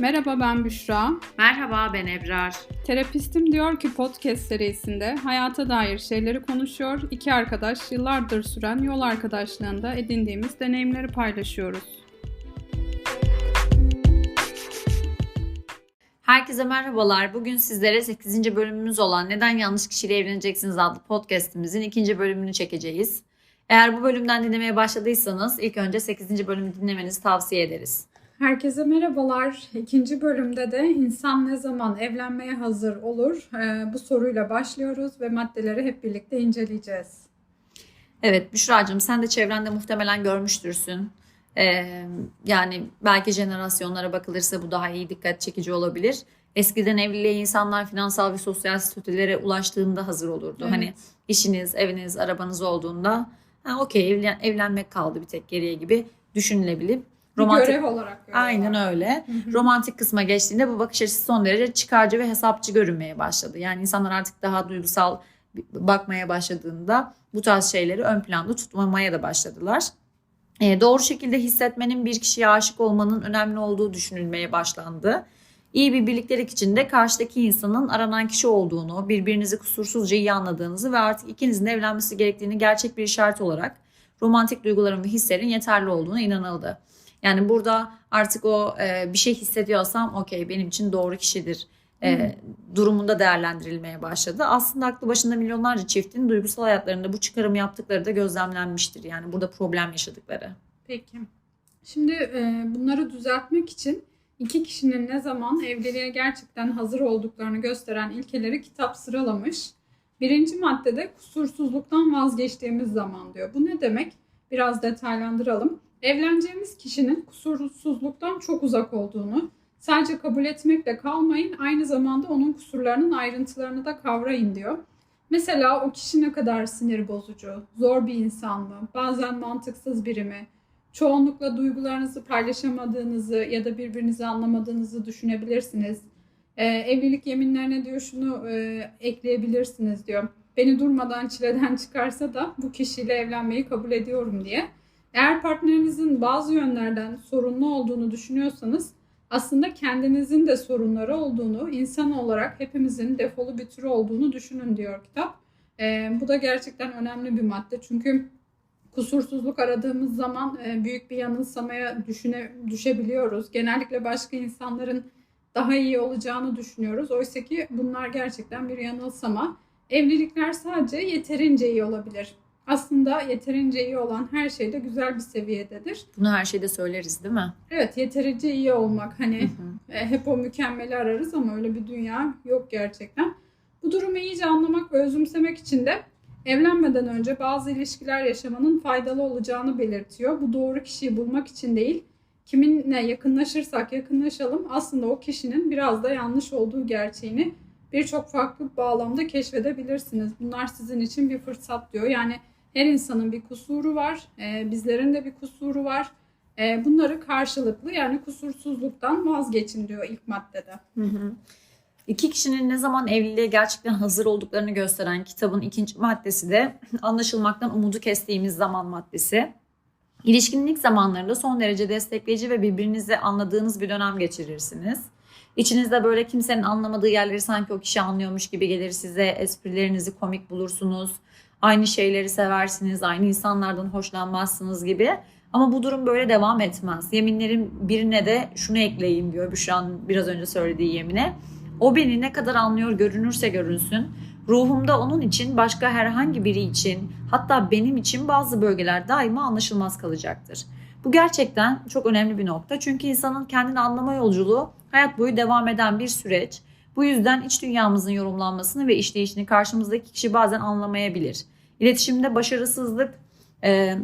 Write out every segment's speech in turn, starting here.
Merhaba ben Büşra. Merhaba ben Ebrar. Terapistim diyor ki podcast serisinde hayata dair şeyleri konuşuyor. İki arkadaş yıllardır süren yol arkadaşlığında edindiğimiz deneyimleri paylaşıyoruz. Herkese merhabalar. Bugün sizlere 8. bölümümüz olan Neden Yanlış Kişiyle Evleneceksiniz adlı podcastimizin ikinci bölümünü çekeceğiz. Eğer bu bölümden dinlemeye başladıysanız ilk önce 8. bölümü dinlemenizi tavsiye ederiz. Herkese merhabalar. İkinci bölümde de insan ne zaman evlenmeye hazır olur? Ee, bu soruyla başlıyoruz ve maddeleri hep birlikte inceleyeceğiz. Evet Büşra'cığım sen de çevrende muhtemelen görmüştürsün. Ee, yani belki jenerasyonlara bakılırsa bu daha iyi dikkat çekici olabilir. Eskiden evliliğe insanlar finansal ve sosyal statülere ulaştığında hazır olurdu. Evet. Hani işiniz, eviniz, arabanız olduğunda ha, okey evlen, evlenmek kaldı bir tek geriye gibi Bir görev olarak görüyorlar. Aynen öyle. Hı hı. Romantik kısma geçtiğinde bu bakış açısı son derece çıkarcı ve hesapçı görünmeye başladı. Yani insanlar artık daha duygusal bakmaya başladığında bu tarz şeyleri ön planda tutmamaya da başladılar. Ee, doğru şekilde hissetmenin bir kişiye aşık olmanın önemli olduğu düşünülmeye başlandı. İyi bir birliktelik içinde karşıdaki insanın aranan kişi olduğunu, birbirinizi kusursuzca iyi anladığınızı ve artık ikinizin evlenmesi gerektiğini gerçek bir işaret olarak romantik duyguların ve hislerin yeterli olduğuna inanıldı. Yani burada artık o e, bir şey hissediyorsam okey benim için doğru kişidir e, durumunda değerlendirilmeye başladı. Aslında aklı başında milyonlarca çiftin duygusal hayatlarında bu çıkarım yaptıkları da gözlemlenmiştir. Yani burada problem yaşadıkları. Peki. Şimdi e, bunları düzeltmek için iki kişinin ne zaman evliliğe gerçekten hazır olduklarını gösteren ilkeleri kitap sıralamış. Birinci maddede kusursuzluktan vazgeçtiğimiz zaman diyor. Bu ne demek? Biraz detaylandıralım. Evleneceğimiz kişinin kusursuzluktan çok uzak olduğunu sadece kabul etmekle kalmayın, aynı zamanda onun kusurlarının ayrıntılarını da kavrayın diyor. Mesela o kişi ne kadar sinir bozucu, zor bir insan mı, bazen mantıksız biri mi, çoğunlukla duygularınızı paylaşamadığınızı ya da birbirinizi anlamadığınızı düşünebilirsiniz. Ee, evlilik yeminlerine diyor şunu e, ekleyebilirsiniz diyor. Beni durmadan çileden çıkarsa da bu kişiyle evlenmeyi kabul ediyorum diye. Eğer partnerinizin bazı yönlerden sorunlu olduğunu düşünüyorsanız aslında kendinizin de sorunları olduğunu, insan olarak hepimizin defolu bir tür olduğunu düşünün diyor kitap. Ee, bu da gerçekten önemli bir madde çünkü kusursuzluk aradığımız zaman e, büyük bir yanılsamaya düşüne, düşebiliyoruz. Genellikle başka insanların daha iyi olacağını düşünüyoruz. Oysa ki bunlar gerçekten bir yanılsama. Evlilikler sadece yeterince iyi olabilir. Aslında yeterince iyi olan her şey de güzel bir seviyededir. Bunu her şeyde söyleriz değil mi? Evet yeterince iyi olmak hani Hı hı. e, hep o mükemmeli ararız ama öyle bir dünya yok gerçekten. Bu durumu iyice anlamak ve özümsemek için de evlenmeden önce bazı ilişkiler yaşamanın faydalı olacağını belirtiyor. Bu doğru kişiyi bulmak için değil, kiminle yakınlaşırsak yakınlaşalım aslında o kişinin biraz da yanlış olduğu gerçeğini birçok farklı bağlamda keşfedebilirsiniz. Bunlar sizin için bir fırsat diyor. Yani her insanın bir kusuru var, e, bizlerin de bir kusuru var. E, bunları karşılıklı yani kusursuzluktan vazgeçin diyor ilk maddede. Hı hı. İki kişinin ne zaman evliliğe gerçekten hazır olduklarını gösteren kitabın ikinci maddesi de anlaşılmaktan umudu kestiğimiz zaman maddesi. İlişkinin ilk zamanlarında son derece destekleyici ve birbirinizi anladığınız bir dönem geçirirsiniz. İçinizde böyle kimsenin anlamadığı yerleri sanki o kişi anlıyormuş gibi gelir size. Esprilerinizi komik bulursunuz. Aynı şeyleri seversiniz. Aynı insanlardan hoşlanmazsınız gibi. Ama bu durum böyle devam etmez. Yeminlerin birine de şunu ekleyin diyor Büşra'nın biraz önce söylediği yemine. O beni ne kadar anlıyor görünürse görünsün. Ruhumda onun için başka herhangi biri için hatta benim için bazı bölgeler daima anlaşılmaz kalacaktır. Bu gerçekten çok önemli bir nokta. Çünkü insanın kendini anlama yolculuğu hayat boyu devam eden bir süreç. Bu yüzden iç dünyamızın yorumlanmasını ve işleyişini karşımızdaki kişi bazen anlamayabilir. İletişimde başarısızlık e,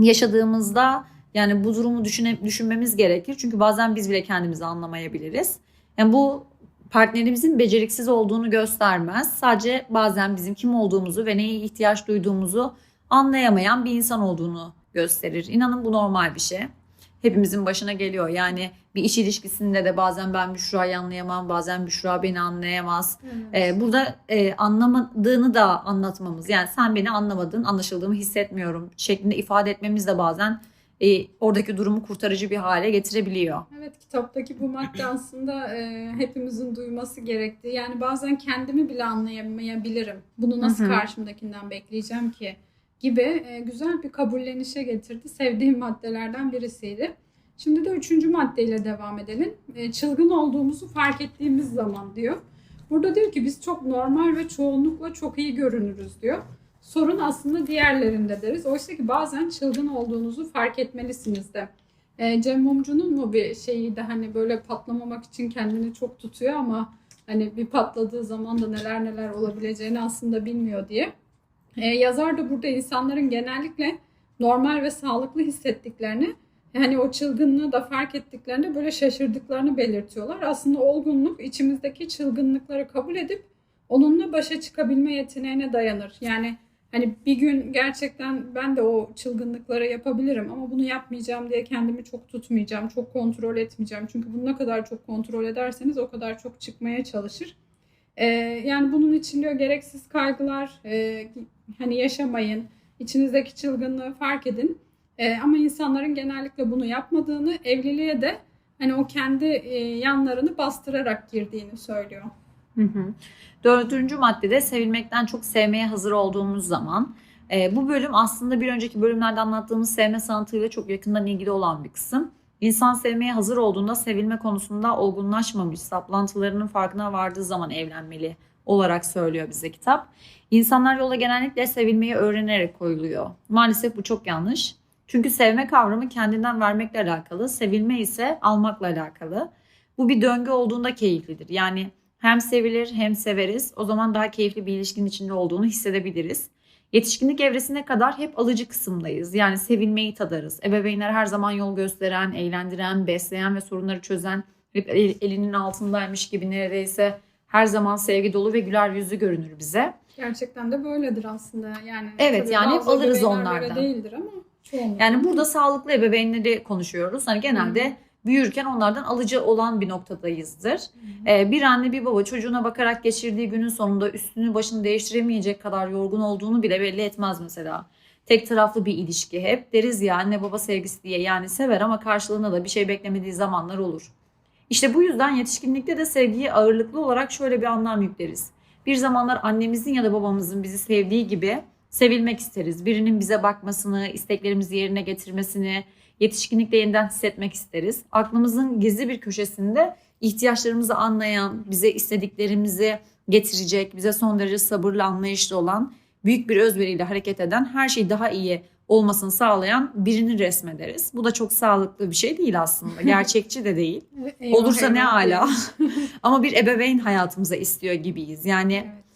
yaşadığımızda yani bu durumu düşüne, düşünmemiz gerekir. Çünkü bazen biz bile kendimizi anlamayabiliriz. Yani bu partnerimizin beceriksiz olduğunu göstermez. Sadece bazen bizim kim olduğumuzu ve neye ihtiyaç duyduğumuzu anlayamayan bir insan olduğunu gösterir. İnanın bu normal bir şey. Hepimizin başına geliyor. Yani bir iş ilişkisinde de bazen ben Büşra'yı anlayamam, bazen Büşra beni anlayamaz. Ee, burada e, anlamadığını da anlatmamız. Yani sen beni anlamadın, anlaşıldığımı hissetmiyorum şeklinde ifade etmemiz de bazen e, oradaki durumu kurtarıcı bir hale getirebiliyor. Evet kitaptaki bu madde aslında e, hepimizin duyması gerektiği. Yani bazen kendimi bile anlayamayabilirim. Bunu nasıl Hı hı. karşımdakinden bekleyeceğim ki gibi e, güzel bir kabullenişe getirdi. Sevdiğim maddelerden birisiydi. Şimdi de üçüncü maddeyle devam edelim. E, çılgın olduğumuzu fark ettiğimiz zaman diyor. Burada diyor ki biz çok normal ve çoğunlukla çok iyi görünürüz diyor. Sorun aslında diğerlerinde deriz. Oysa ki bazen çılgın olduğunuzu fark etmelisiniz de. E, Cem Mumcu'nun mu bir şeyi de hani böyle patlamamak için kendini çok tutuyor ama hani bir patladığı zaman da neler neler olabileceğini aslında bilmiyor diye. E, yazar da burada insanların genellikle normal ve sağlıklı hissettiklerini hani o çılgınlığı da fark ettiklerinde böyle şaşırdıklarını belirtiyorlar. Aslında olgunluk içimizdeki çılgınlıkları kabul edip onunla başa çıkabilme yeteneğine dayanır. Yani Hani bir gün gerçekten ben de o çılgınlıkları yapabilirim ama bunu yapmayacağım diye kendimi çok tutmayacağım, çok kontrol etmeyeceğim. Çünkü bunu ne kadar çok kontrol ederseniz o kadar çok çıkmaya çalışır. Ee, yani bunun için diyor gereksiz kaygılar e, hani yaşamayın, içinizdeki çılgınlığı fark edin. Ee, ama insanların genellikle bunu yapmadığını, evliliğe de hani o kendi e, yanlarını bastırarak girdiğini söylüyor. Hı hı. Dördüncü maddede sevilmekten çok sevmeye hazır olduğumuz zaman. E, bu bölüm aslında bir önceki bölümlerde anlattığımız sevme sanatıyla çok yakından ilgili olan bir kısım. İnsan sevmeye hazır olduğunda sevilme konusunda olgunlaşmamış, saplantılarının farkına vardığı zaman evlenmeli olarak söylüyor bize kitap. İnsanlar yola genellikle sevilmeyi öğrenerek koyuluyor. Maalesef bu çok yanlış. Çünkü sevme kavramı kendinden vermekle alakalı, sevilme ise almakla alakalı. Bu bir döngü olduğunda keyiflidir. Yani hem sevilir hem severiz. O zaman daha keyifli bir ilişkinin içinde olduğunu hissedebiliriz. Yetişkinlik evresine kadar hep alıcı kısımdayız. Yani sevilmeyi tadarız. Ebeveynler her zaman yol gösteren, eğlendiren, besleyen ve sorunları çözen, hep el- elinin altındaymış gibi neredeyse her zaman sevgi dolu ve güler yüzlü görünür bize. Gerçekten de böyledir aslında. Yani Evet, yani hep alırız onlardan. Değildir ama çoğunlukla. Yani burada sağlıklı ebeveynleri konuşuyoruz. Hani genelde büyürken onlardan alıcı olan bir noktadayızdır. Ee, bir anne bir baba çocuğuna bakarak geçirdiği günün sonunda üstünü başını değiştiremeyecek kadar yorgun olduğunu bile belli etmez mesela. Tek taraflı bir ilişki hep deriz ya anne baba sevgisi diye yani sever ama karşılığında da bir şey beklemediği zamanlar olur. İşte bu yüzden yetişkinlikte de sevgiyi ağırlıklı olarak şöyle bir anlam yükleriz. Bir zamanlar annemizin ya da babamızın bizi sevdiği gibi sevilmek isteriz. Birinin bize bakmasını, isteklerimizi yerine getirmesini, yetişkinlikte yeniden hissetmek isteriz. Aklımızın gizli bir köşesinde ihtiyaçlarımızı anlayan, bize istediklerimizi getirecek, bize son derece sabırlı, anlayışlı olan, büyük bir özveriyle hareket eden, her şey daha iyi olmasını sağlayan birini resmederiz. Bu da çok sağlıklı bir şey değil aslında. Gerçekçi de değil. Eyvah, Olursa ne eyvah ala. diye. Ama bir ebeveyn hayatımıza istiyor gibiyiz. Yani Evet.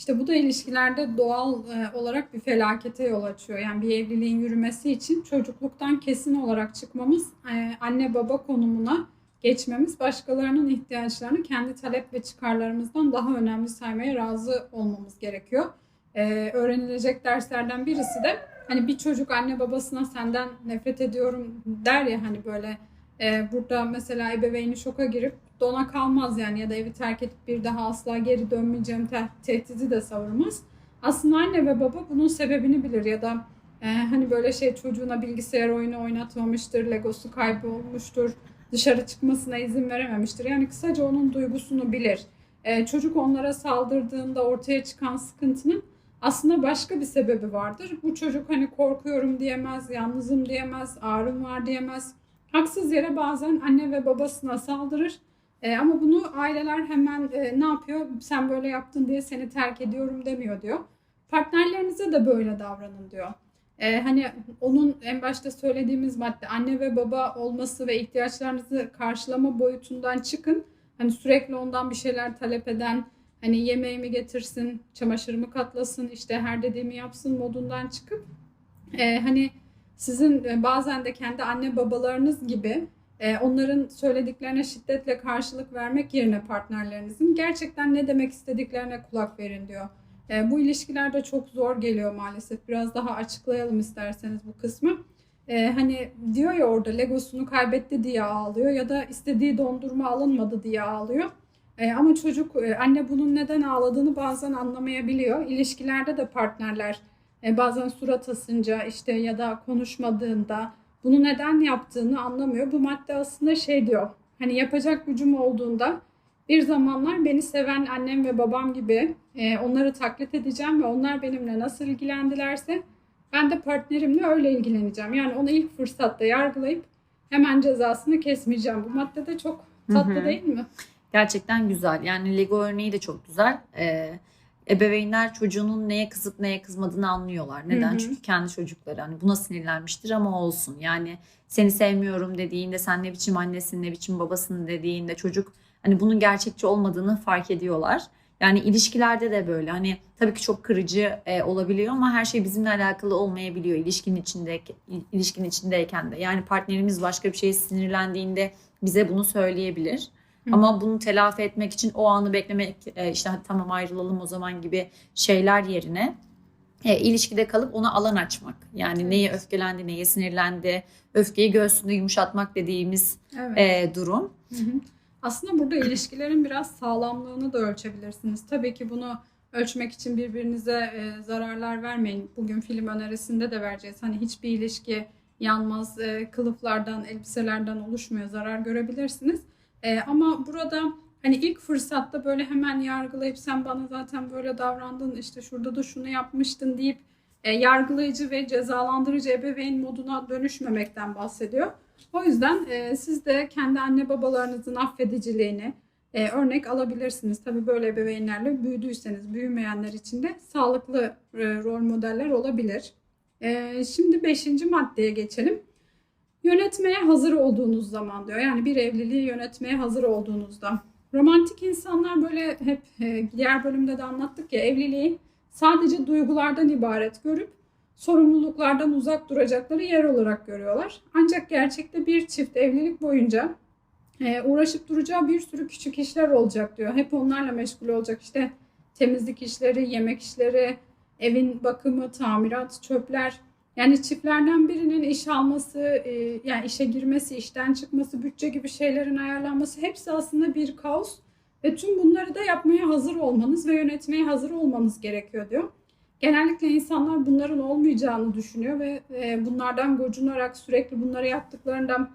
İşte bu da ilişkilerde doğal e, olarak bir felakete yol açıyor. Yani bir evliliğin yürümesi için çocukluktan kesin olarak çıkmamız, e, anne baba konumuna geçmemiz, başkalarının ihtiyaçlarını kendi talep ve çıkarlarımızdan daha önemli saymaya razı olmamız gerekiyor. E, öğrenilecek derslerden birisi de hani bir çocuk anne babasına senden nefret ediyorum der ya hani böyle e, burada mesela ebeveyni şoka girip dona kalmaz yani ya da evi terk edip bir daha asla geri dönmeyeceğim te- tehdidi de savurmaz. Aslında anne ve baba bunun sebebini bilir ya da e, hani böyle şey çocuğuna bilgisayar oyunu oynatmamıştır, legosu kaybolmuştur, dışarı çıkmasına izin verememiştir. Yani kısaca onun duygusunu bilir. E, çocuk onlara saldırdığında ortaya çıkan sıkıntının aslında başka bir sebebi vardır. Bu çocuk hani korkuyorum diyemez, yalnızım diyemez, ağrım var diyemez. Haksız yere bazen anne ve babasına saldırır. E, ama bunu aileler hemen e, ne yapıyor? Sen böyle yaptın diye seni terk ediyorum demiyor diyor. Partnerlerinize de böyle davranın diyor. E, hani onun en başta söylediğimiz madde anne ve baba olması ve ihtiyaçlarınızı karşılama boyutundan çıkın. Hani sürekli ondan bir şeyler talep eden, hani yemeğimi getirsin, çamaşırımı katlasın, işte her dediğimi yapsın modundan çıkıp e, hani sizin e, bazen de kendi anne babalarınız gibi e, onların söylediklerine şiddetle karşılık vermek yerine partnerlerinizin gerçekten ne demek istediklerine kulak verin diyor. E, bu ilişkilerde çok zor geliyor maalesef. Biraz daha açıklayalım isterseniz bu kısmı. Hani diyor ya orada Legosunu kaybetti diye ağlıyor ya da istediği dondurma alınmadı diye ağlıyor. E, ama çocuk e, anne bunun neden ağladığını bazen anlamayabiliyor. İlişkilerde de partnerler e, bazen surat asınca işte ya da konuşmadığında bunu neden yaptığını anlamıyor. Bu madde aslında şey diyor. Hani yapacak gücüm olduğunda bir zamanlar beni seven annem ve babam gibi e, onları taklit edeceğim ve onlar benimle nasıl ilgilendilerse ben de partnerimle öyle ilgileneceğim. Yani onu ilk fırsatta yargılayıp hemen cezasını kesmeyeceğim. Bu madde de çok tatlı Hı hı. değil mi? Gerçekten güzel. Yani Lego örneği de çok güzel. Ee, ebeveynler çocuğunun neye kızıp neye kızmadığını anlıyorlar. Neden? Hı hı. Çünkü kendi çocukları hani buna sinirlenmiştir ama olsun. Yani seni sevmiyorum dediğinde sen ne biçim annesin ne biçim babasın dediğinde çocuk hani bunun gerçekçi olmadığını fark ediyorlar. Yani ilişkilerde de böyle hani tabii ki çok kırıcı e, olabiliyor ama her şey bizimle alakalı olmayabiliyor ilişkinin içinde ilişkinin içindeyken de. Yani partnerimiz başka bir şeye sinirlendiğinde bize bunu söyleyebilir. Hı. Ama bunu telafi etmek için o anı beklemek e, işte hadi tamam ayrılalım o zaman gibi şeyler yerine e, ilişkide kalıp ona alan açmak. Yani Evet. neye öfkelendi, neye sinirlendi, öfkeyi göğsünde yumuşatmak dediğimiz Evet. e, durum. Hı hı. Aslında burada ilişkilerin biraz sağlamlığını da ölçebilirsiniz. Tabii ki bunu ölçmek için birbirinize e, zararlar vermeyin. Bugün film önerisinde de vereceğiz. Hani hiçbir ilişki yanmaz, e, kılıflardan, elbiselerden oluşmuyor. Zarar görebilirsiniz. E, ama burada hani ilk fırsatta böyle hemen yargılayıp sen bana zaten böyle davrandın, işte şurada da şunu yapmıştın deyip e, yargılayıcı ve cezalandırıcı ebeveyn moduna dönüşmemekten bahsediyor. O yüzden e, siz de kendi anne babalarınızın affediciliğini e, örnek alabilirsiniz. Tabii böyle ebeveynlerle büyüdüyseniz, büyümeyenler için de sağlıklı e, rol modeller olabilir. E, şimdi beşinci maddeye geçelim. Yönetmeye hazır olduğunuz zaman diyor. Yani bir evliliği yönetmeye hazır olduğunuzda. Romantik insanlar böyle hep e, diğer bölümde de anlattık ya evliliği sadece duygulardan ibaret görüp sorumluluklardan uzak duracakları yer olarak görüyorlar. Ancak gerçekte bir çift evlilik boyunca e, uğraşıp duracağı bir sürü küçük işler olacak diyor. Hep onlarla meşgul olacak. İşte temizlik işleri, yemek işleri, evin bakımı, tamirat, çöpler. Yani çiftlerden birinin iş alması, e, yani işe girmesi, işten çıkması, bütçe gibi şeylerin ayarlanması hepsi aslında bir kaos. Ve tüm bunları da yapmaya hazır olmanız ve yönetmeye hazır olmanız gerekiyor diyor. Genellikle insanlar bunların olmayacağını düşünüyor ve e, bunlardan gocunarak sürekli bunları yaptıklarından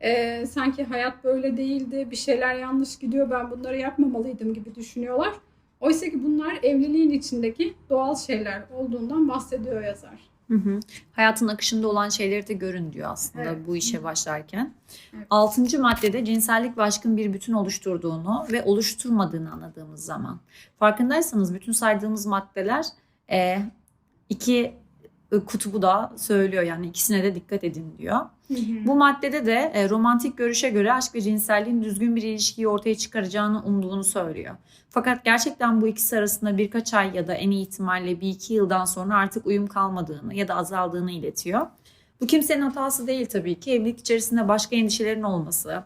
e, sanki hayat böyle değildi, bir şeyler yanlış gidiyor, ben bunları yapmamalıydım gibi düşünüyorlar. Oysa ki bunlar evliliğin içindeki doğal şeyler olduğundan bahsediyor yazar. Hı hı. Hayatın akışında olan şeyleri de görün diyor aslında Evet. bu işe başlarken. Evet. Altıncı maddede cinsellik ve aşkın bir bütün oluşturduğunu ve oluşturmadığını anladığımız zaman. Farkındaysanız bütün saydığımız maddeler e, iki kutubu da söylüyor yani ikisine de dikkat edin diyor. Bu maddede de e, romantik görüşe göre aşk ve cinselliğin düzgün bir ilişkiyi ortaya çıkaracağını umduğunu söylüyor. Fakat gerçekten bu ikisi arasında birkaç ay ya da en iyi ihtimalle bir iki yıldan sonra artık uyum kalmadığını ya da azaldığını iletiyor. Bu kimsenin hatası değil tabii ki. Evlilik içerisinde başka endişelerin olması,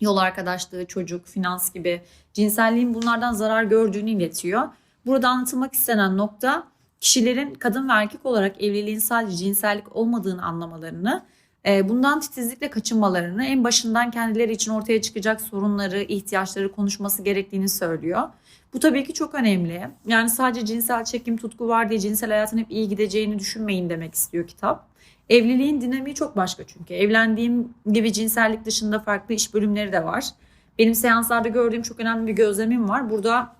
yol arkadaşlığı, çocuk, finans gibi cinselliğin bunlardan zarar gördüğünü iletiyor. Burada anlatılmak istenen nokta kişilerin kadın ve erkek olarak evliliğin sadece cinsellik olmadığını anlamalarını, bundan titizlikle kaçınmalarını, en başından kendileri için ortaya çıkacak sorunları, ihtiyaçları konuşması gerektiğini söylüyor. Bu tabii ki çok önemli. Yani sadece cinsel çekim, tutku var diye cinsel hayatın hep iyi gideceğini düşünmeyin demek istiyor kitap. Evliliğin dinamiği çok başka çünkü. Evlendiğim gibi cinsellik dışında farklı iş bölümleri de var. Benim seanslarda gördüğüm çok önemli bir gözlemim var. Burada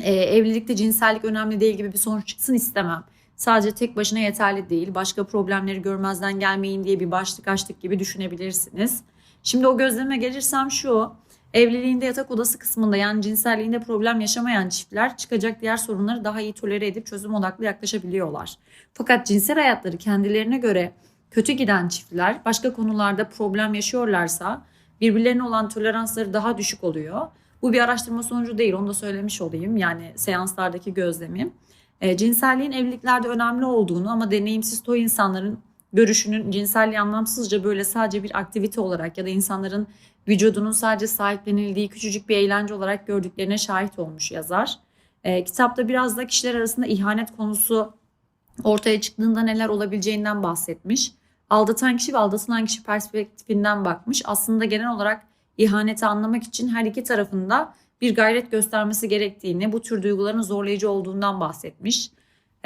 e, evlilikte cinsellik önemli değil gibi bir sonuç çıksın istemem. Sadece tek başına yeterli değil. Başka problemleri görmezden gelmeyin diye bir başlık açtık gibi düşünebilirsiniz. Şimdi o gözleme gelirsem şu. Evliliğinde yatak odası kısmında yani cinselliğinde problem yaşamayan çiftler çıkacak diğer sorunları daha iyi tolere edip çözüm odaklı yaklaşabiliyorlar. Fakat cinsel hayatları kendilerine göre kötü giden çiftler başka konularda problem yaşıyorlarsa birbirlerine olan toleransları daha düşük oluyor. Bu bir araştırma sonucu değil onu da söylemiş olayım yani seanslardaki gözlemim. E, cinselliğin evliliklerde önemli olduğunu ama deneyimsiz toy insanların görüşünün cinselliği anlamsızca böyle sadece bir aktivite olarak ya da insanların vücudunun sadece sahiplenildiği küçücük bir eğlence olarak gördüklerine şahit olmuş yazar. E, kitapta biraz da kişiler arasında ihanet konusu ortaya çıktığında neler olabileceğinden bahsetmiş. Aldatan kişi ve aldatılan kişi perspektifinden bakmış. Aslında genel olarak ihaneti anlamak için her iki tarafında bir gayret göstermesi gerektiğini, bu tür duyguların zorlayıcı olduğundan bahsetmiş.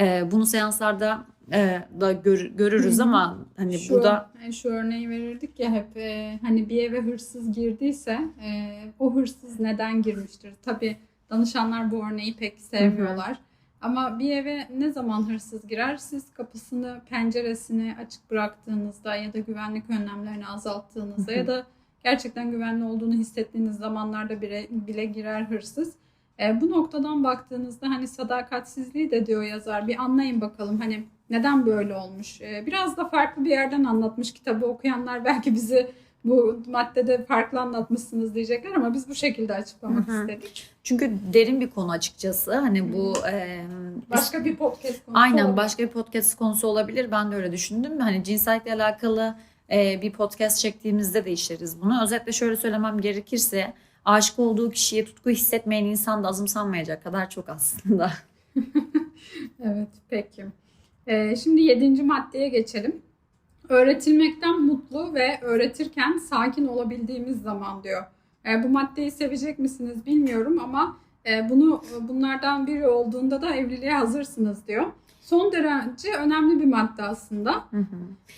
Ee, bunu seanslarda e, da gör- görürüz ama hani şu, burada e, şu örneği verirdik ya hep e, hani bir eve hırsız girdiyse e, o hırsız neden girmiştir? Tabii danışanlar bu örneği pek sevmiyorlar. Ama bir eve ne zaman hırsız girer? Siz kapısını, penceresini açık bıraktığınızda ya da güvenlik önlemlerini azalttığınızda ya da gerçekten güvenli olduğunu hissettiğiniz zamanlarda bile, bile girer hırsız. E, bu noktadan baktığınızda hani sadakatsizliği de diyor yazar. Bir anlayın bakalım hani neden böyle olmuş. E, biraz da farklı bir yerden anlatmış kitabı okuyanlar belki bizi bu maddede farklı anlatmışsınız diyecekler ama biz bu şekilde açıklamak Hı hı. istedik. çünkü derin bir konu açıkçası. Hani bu e, Başka bir podcast konusu Aynen olabilir. başka bir podcast konusu olabilir. Ben de öyle düşündüm. Hani cinsellikle alakalı e, bir podcast çektiğimizde de işleriz bunu. Özetle şöyle söylemem gerekirse aşık olduğu kişiye tutku hissetmeyen insan da azımsanmayacak kadar çok aslında. Evet, peki. Ee, şimdi yedinci maddeye geçelim. Öğretilmekten mutlu ve öğretirken sakin olabildiğimiz zaman diyor. Ee, bu maddeyi sevecek misiniz bilmiyorum ama e, bunu bunlardan biri olduğunda da evliliğe hazırsınız diyor. Son derece önemli bir madde aslında.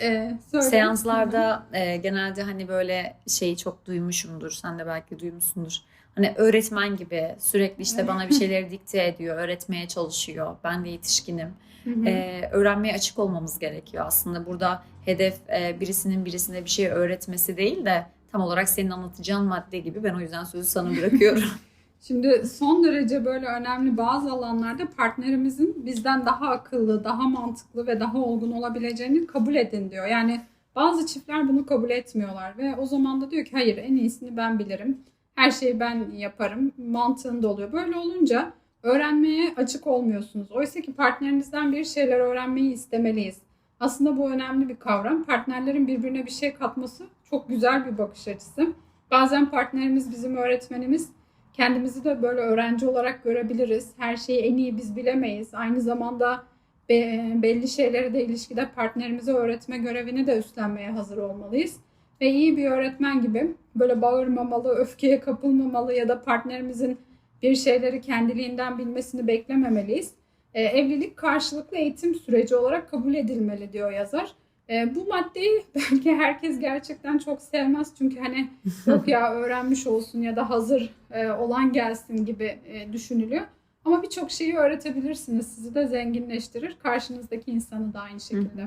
Ee, söyle. Seanslarda e, genelde hani böyle şeyi çok duymuşumdur. Sen de belki duymuşsundur. Hani öğretmen gibi sürekli işte bana bir şeyleri dikte ediyor, öğretmeye çalışıyor. Ben de yetişkinim. Hı hı. Ee, öğrenmeye açık olmamız gerekiyor aslında. Burada hedef e, birisinin birisine bir şey öğretmesi değil de tam olarak senin anlatacağın madde gibi. Ben o yüzden sözü sana bırakıyorum. Şimdi son derece böyle önemli bazı alanlarda partnerimizin bizden daha akıllı, daha mantıklı ve daha olgun olabileceğini kabul edin diyor. Yani bazı çiftler bunu kabul etmiyorlar ve o zaman da diyor ki hayır en iyisini ben bilirim. Her şeyi ben yaparım. Mantığında oluyor. Böyle olunca öğrenmeye açık olmuyorsunuz. Oysa ki partnerinizden bir şeyler öğrenmeyi istemeliyiz. Aslında bu önemli bir kavram. Partnerlerin birbirine bir şey katması çok güzel bir bakış açısı. Bazen partnerimiz bizim öğretmenimiz. Kendimizi de böyle öğrenci olarak görebiliriz. Her şeyi en iyi biz bilemeyiz. Aynı zamanda be- belli şeyleri de ilişkide partnerimize öğretme görevini de üstlenmeye hazır olmalıyız. Ve iyi bir öğretmen gibi böyle bağırmamalı, öfkeye kapılmamalı ya da partnerimizin bir şeyleri kendiliğinden bilmesini beklememeliyiz. E, evlilik karşılıklı eğitim süreci olarak kabul edilmeli diyor yazar. E, bu maddeyi belki herkes gerçekten çok sevmez çünkü hani yok ya öğrenmiş olsun ya da hazır e, olan gelsin gibi e, düşünülüyor. Ama birçok şeyi öğretebilirsiniz. Sizi de zenginleştirir. Karşınızdaki insanı da aynı şekilde.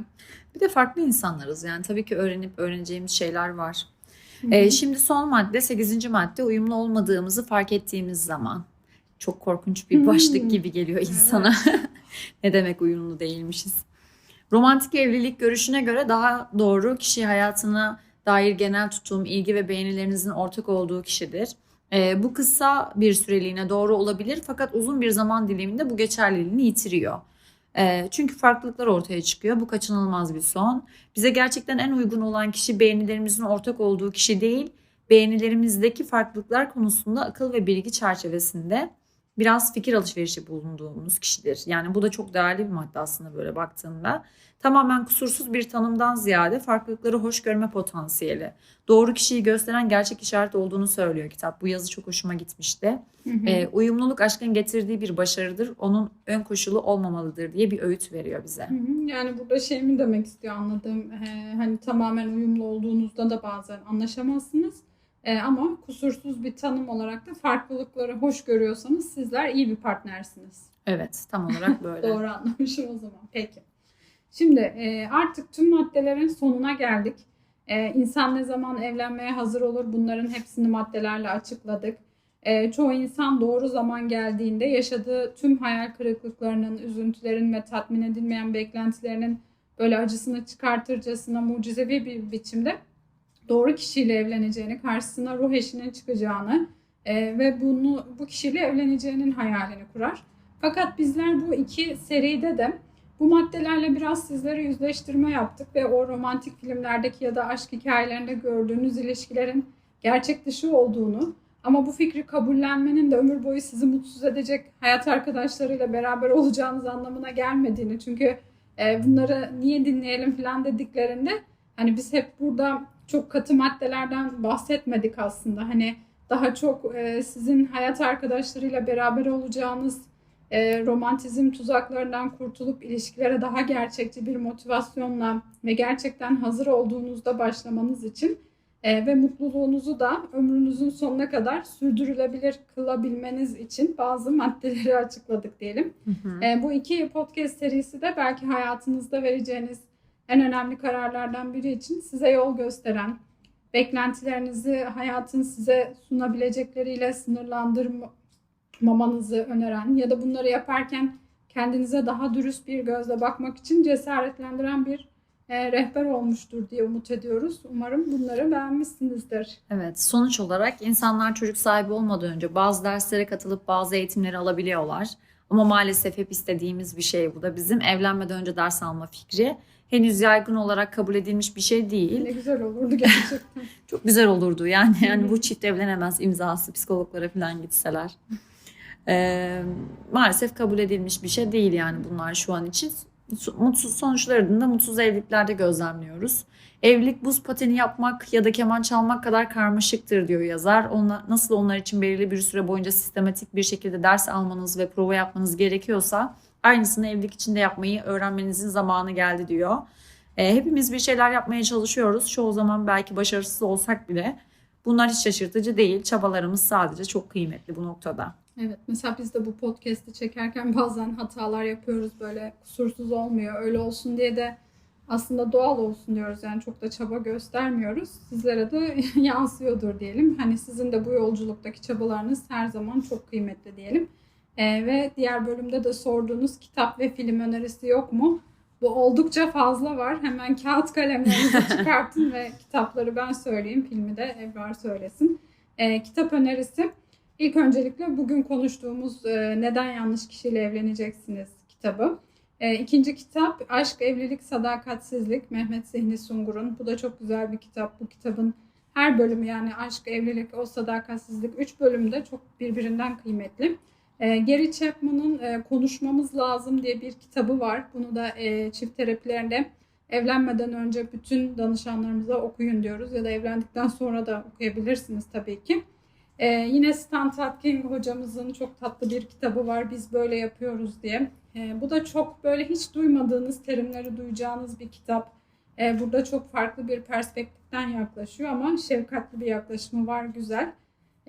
bir de farklı insanlarız yani tabii ki öğrenip öğreneceğimiz şeyler var. Hı hı. Ee, şimdi son madde 8. madde uyumlu olmadığımızı fark ettiğimiz zaman. Çok korkunç bir Hmm. başlık gibi geliyor insana. ne demek uyumlu değilmişiz. Romantik evlilik görüşüne göre daha doğru kişi hayatına dair genel tutum, ilgi ve beğenilerinizin ortak olduğu kişidir. Ee, bu kısa bir süreliğine doğru olabilir fakat uzun bir zaman diliminde bu geçerliliğini yitiriyor. Ee, çünkü farklılıklar ortaya çıkıyor. Bu kaçınılmaz bir son. Bize gerçekten en uygun olan kişi beğenilerimizin ortak olduğu kişi değil, beğenilerimizdeki farklılıklar konusunda akıl ve bilgi çerçevesinde biraz fikir alışverişi bulunduğumuz kişidir. Yani bu da çok değerli bir madde aslında böyle baktığında. Tamamen kusursuz bir tanımdan ziyade farklılıkları hoş görme potansiyeli. Doğru kişiyi gösteren gerçek işaret olduğunu söylüyor kitap. Bu yazı çok hoşuma gitmişti. Hı hı. Ee, uyumluluk aşkın getirdiği bir başarıdır. Onun ön koşulu olmamalıdır diye bir öğüt veriyor bize. Hı hı. Yani burada şey mi demek istiyor anladığım e, hani tamamen uyumlu olduğunuzda da bazen anlaşamazsınız. E, ama kusursuz bir tanım olarak da farklılıkları hoş görüyorsanız sizler iyi bir partnersiniz. Evet, tam olarak böyle. Doğru anlamışım o zaman. Peki. Şimdi e, artık tüm maddelerin sonuna geldik. E, insan ne zaman evlenmeye hazır olur bunların hepsini maddelerle açıkladık. E, çoğu insan doğru zaman geldiğinde yaşadığı tüm hayal kırıklıklarının, üzüntülerin ve tatmin edilmeyen beklentilerinin böyle acısını çıkartırcasına mucizevi bir biçimde doğru kişiyle evleneceğini, karşısına ruh eşinin çıkacağını e, ve bunu bu kişiyle evleneceğinin hayalini kurar. Fakat bizler bu iki seride de bu maddelerle biraz sizlere yüzleştirme yaptık ve o romantik filmlerdeki ya da aşk hikayelerinde gördüğünüz ilişkilerin gerçek dışı olduğunu ama bu fikri kabullenmenin de ömür boyu sizi mutsuz edecek hayat arkadaşlarıyla beraber olacağınız anlamına gelmediğini çünkü e, bunları niye dinleyelim falan dediklerinde hani biz hep burada çok katı maddelerden bahsetmedik aslında hani daha çok e, sizin hayat arkadaşlarıyla beraber olacağınız e, romantizm tuzaklarından kurtulup ilişkilere daha gerçekçi bir motivasyonla ve gerçekten hazır olduğunuzda başlamanız için e, ve mutluluğunuzu da ömrünüzün sonuna kadar sürdürülebilir kılabilmeniz için bazı maddeleri açıkladık diyelim. E, bu iki podcast serisi de belki hayatınızda vereceğiniz en önemli kararlardan biri için size yol gösteren, beklentilerinizi hayatın size sunabilecekleriyle sınırlandırmamanızı öneren ya da bunları yaparken kendinize daha dürüst bir gözle bakmak için cesaretlendiren bir e, rehber olmuştur diye umut ediyoruz. Umarım bunları beğenmişsinizdir. Evet, sonuç olarak insanlar çocuk sahibi olmadan önce bazı derslere katılıp bazı eğitimleri alabiliyorlar. Ama maalesef hep istediğimiz bir şey bu da bizim evlenmeden önce ders alma fikri. Henüz yaygın olarak kabul edilmiş bir şey değil. Ne güzel olurdu gerçekten. Çok güzel olurdu yani. Yani bu çift evlenemez imzası psikologlara falan gitseler. Ee, maalesef kabul edilmiş bir şey değil yani bunlar şu an için. Su- Mutsuz sonuçlarını da mutsuz evliliklerde gözlemliyoruz. Evlilik buz pateni yapmak ya da keman çalmak kadar karmaşıktır diyor yazar. Onlar, nasıl onlar için belirli bir süre boyunca sistematik bir şekilde ders almanız ve prova yapmanız gerekiyorsa aynısını evlilik içinde yapmayı öğrenmenizin zamanı geldi diyor. E, hepimiz bir şeyler yapmaya çalışıyoruz. Çoğu zaman belki başarısız olsak bile bunlar hiç şaşırtıcı değil. Çabalarımız sadece çok kıymetli bu noktada. Evet mesela biz de bu podcast'i çekerken bazen hatalar yapıyoruz böyle kusursuz olmuyor. Öyle olsun diye de aslında doğal olsun diyoruz yani çok da çaba göstermiyoruz. Sizlere de yansıyordur diyelim. Hani sizin de bu yolculuktaki çabalarınız her zaman çok kıymetli diyelim. Ee, ve diğer bölümde de sorduğunuz kitap ve film önerisi yok mu? Bu oldukça fazla var. Hemen kağıt kalemlerinizi çıkartın ve kitapları ben söyleyeyim. Filmi de Ebrar söylesin. Ee, kitap önerisi İlk öncelikle bugün konuştuğumuz e, Neden Yanlış Kişiyle Evleneceksiniz kitabı. E, İkinci kitap Aşk, Evlilik, Sadakatsizlik Mehmet Zihni Sungur'un. Bu da çok güzel bir kitap. Bu kitabın her bölümü yani aşk, evlilik, o sadakatsizlik üç bölümde çok birbirinden kıymetli. E, Gary Chapman'ın e, Konuşmamız Lazım diye bir kitabı var. Bunu da e, çift terapilerinde evlenmeden önce bütün danışanlarımıza okuyun diyoruz. Ya da evlendikten sonra da okuyabilirsiniz tabii ki. Ee, yine Stan Tatking hocamızın çok tatlı bir kitabı var. Biz böyle yapıyoruz diye. Ee, bu da çok böyle hiç duymadığınız terimleri duyacağınız bir kitap. Ee, burada çok farklı bir perspektiften yaklaşıyor ama şefkatli bir yaklaşımı var güzel.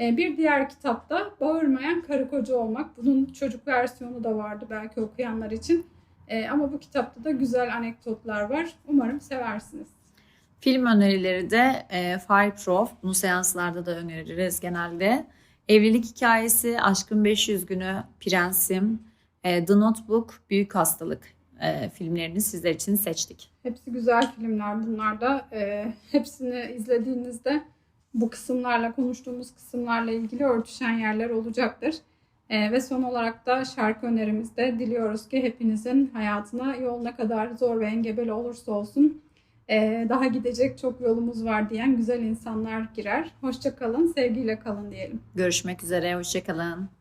Ee, bir diğer kitapta Bağırmayan Karı Koca Olmak. Bunun çocuk versiyonu da vardı belki okuyanlar için. Ee, ama bu kitapta da güzel anekdotlar var. Umarım seversiniz. Film önerileri de e, Fireproof. Bunu seanslarda da öneririz genelde. Evlilik hikayesi, Aşkın 500 Günü, Prensim, e, The Notebook, Büyük Hastalık e, filmlerini sizler için seçtik. Hepsi güzel filmler bunlar da. Ee, hepsini izlediğinizde bu kısımlarla konuştuğumuz kısımlarla ilgili örtüşen yerler olacaktır. Ee, ve son olarak da şarkı önerimizde diliyoruz ki hepinizin hayatına yol ne kadar zor ve engebeli olursa olsun ee, daha gidecek çok yolumuz var diyen güzel insanlar girer. Hoşça kalın, sevgiyle kalın diyelim. Görüşmek üzere, hoşçakalın.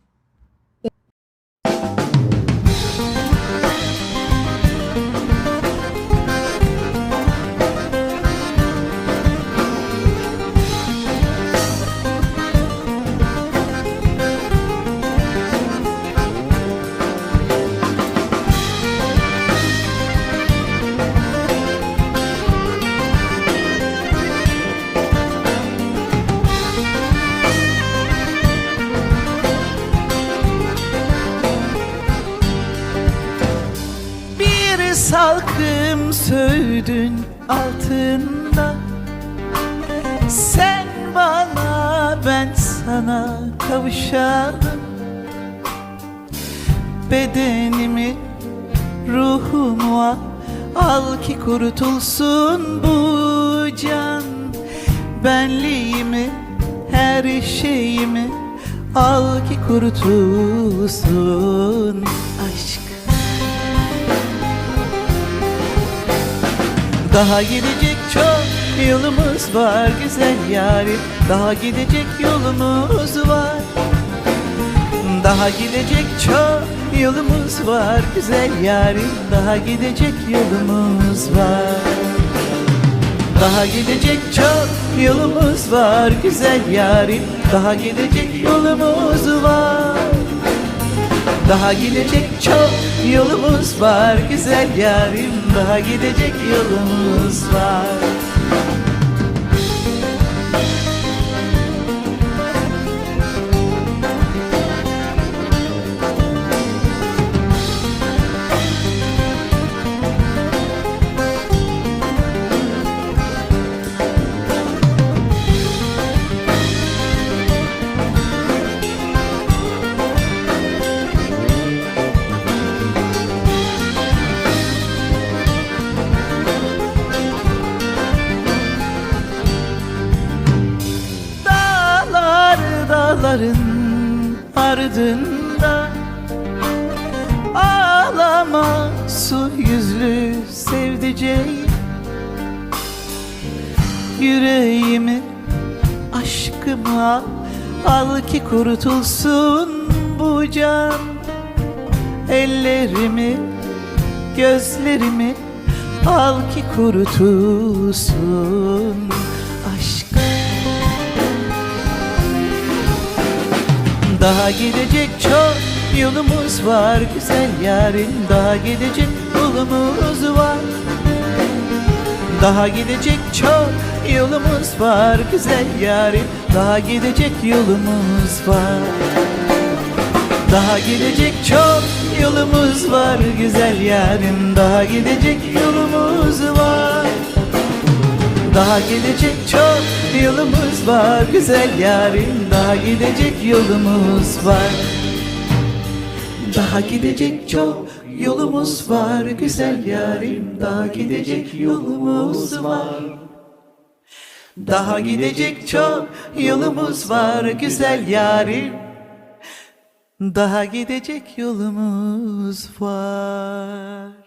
Sana kavuşalım Bedenimi ruhumu al Al ki kurtulsun bu can. Benliğimi her şeyimi Al ki kurtulsun aşk. Daha gidecek çok yolumuz var güzel yarim Daha gidecek yolumuz var. Daha gidecek çok yolumuz var güzel yarim Daha gidecek yolumuz var. Daha gidecek çok yolumuz var güzel yarim Daha gidecek yolumuz var. Daha gidecek çok yolumuz var güzel yarim. Daha gidecek yolumuz var ardında Ağlama su yüzlü sevdiceğim Yüreğimi aşkıma al ki kurutulsun bu can. Ellerimi gözlerimi al ki kurutulsun Daha gidecek çok yolumuz var güzel yarim Daha gidecek yolumuz var. Daha gidecek çok yolumuz var güzel yarim Daha gidecek yolumuz var. Daha gidecek çok yolumuz var güzel yarim Daha gidecek yolumuz var daha gidecek çok yolumuz var. Güzel yarim Daha gidecek yolumuz var. Daha gidecek çok yolumuz var. Güzel yarim Daha gidecek yolumuz var. Daha gidecek çok yolumuz var. Güzel yarim Daha gidecek yolumuz var